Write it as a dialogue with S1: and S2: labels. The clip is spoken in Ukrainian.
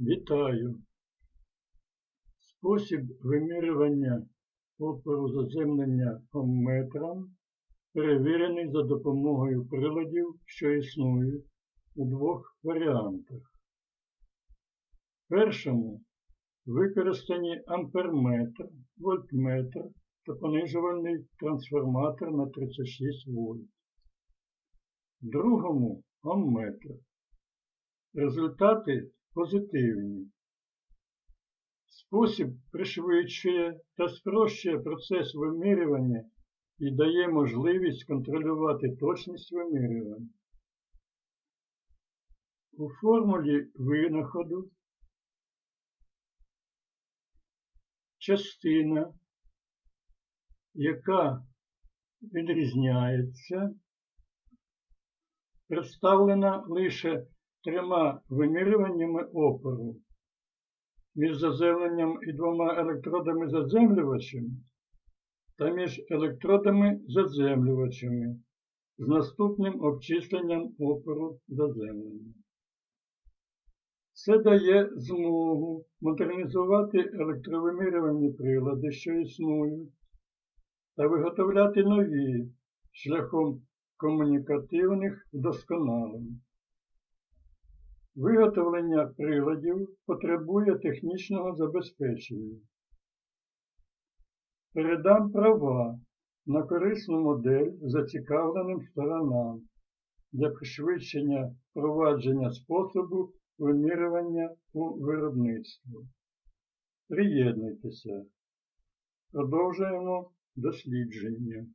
S1: Вітаю! Спосіб вимірювання опору заземлення омметром перевірений за допомогою приладів, що існують у двох варіантах. В першому використані амперметр, вольтметр та понижувальний трансформатор на 36 вольт. В другому омметр. Результати позитивні. Спосіб пришвидшує та спрощує процес вимірювання і дає можливість контролювати точність вимірювання. У формулі винаходу частина, яка відрізняється, представлена лише трьома вимірюваннями опору між заземленням і двома електродами заземлювачами та між електродами заземлювачами з наступним обчисленням опору заземлення. Це дає змогу модернізувати електровимірювальні прилади, що існують, та виготовляти нові шляхом комунікативних вдосконалень. Виготовлення приладів потребує технічного забезпечення. Передам права на корисну модель зацікавленим сторонам для пришвидшення впровадження способу вимірювання у виробництво. Приєднуйтеся. Продовжуємо дослідження.